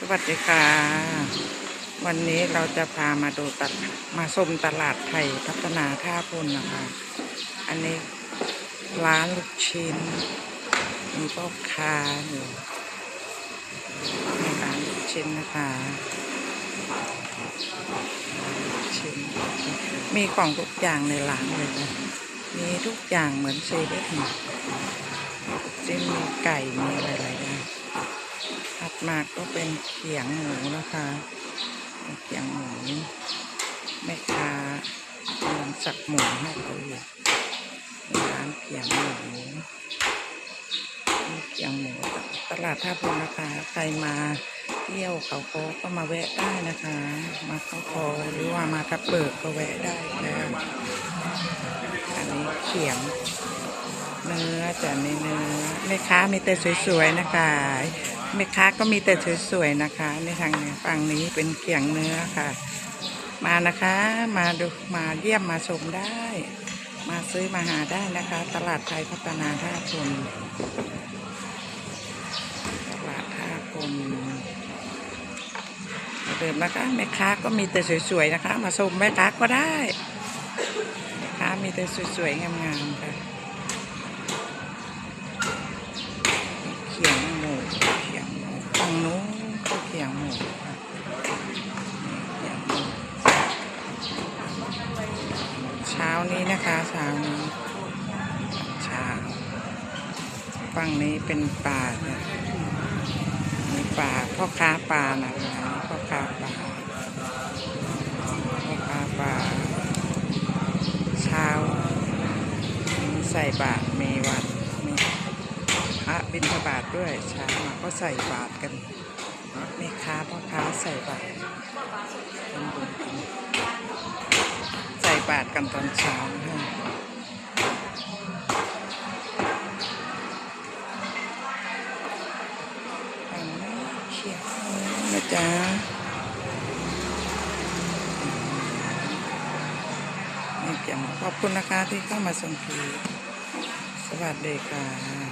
สวัสดีค่ะ วันนี้เราจะพามาดูตัดมาชมตลาดไทยพัฒนาท่าพุนนะคะ อันนี้ร้านลูกชิ้น มีพ่อค้าอยู่ในร้านลูกชิ้นนะคะชิ้นมีของทุกอย่างในร้านเลยนะมีทุกอย่างเหมือนเซเว่นจิ้มมีไก่มีอะไร มาก็เป็นเขียงหมูนะคะเขียงหมูแม่ค้ากำลังสักหมูให้เราอยู่ในร้านเขียงหมูเขียงหมูตลาดท่าพลนะคะ ใครมาเที่ยวเขาโคก็มาแวะได้นะคะ มาเขาคหรือว่ามาทับเบิกก็แวะได้แล้วอันนี้เขียงเนื้อจะในเนื้อแม่ค้ามีแต่สวยๆนะคะ แม่ค้าก็มีแต่สวยๆนะคะ ในทางนี้ฝั่งนี้เป็นเกียงเนื้อค่ะ มานะคะ มาดูมาเยี่ยมมาชมได้ มาซื้อมาหาได้นะคะ ตลาดไทยพัฒนาท่าคนตลาดท่าคนเดินนะคะแม่ค้าก็มีแต่สวยๆนะคะ มาชมแม่ค้าก็ได้แม่ค้ามีแต่สวยๆงามๆค่ะเขียงหมูเขียงหมูฝั่งนู้นก็เขียงหมูค่ะเขียงหมูเช้านี้นะคะเช้านี้เช้าฝั่งนี้เป็นปลาเนี่ยมีปลาพ่อค้าปลานะคะพ่อค้าปลาพ่อค้าปลาเช้ามีใส่บาตรมีวัดมีพระบิณฑบาตด้วยเช้ามาก็ใส่บาตรกันแม่ค้าพ่อค้าใส่บาตรทำบุญาดกันตอนเช้าค่ะอันนี้เขียวนะจ๊ะนี่เกี่ยวขอบคุณนะคะที่เข้ามาชมคลิปสวัสดีค่ะ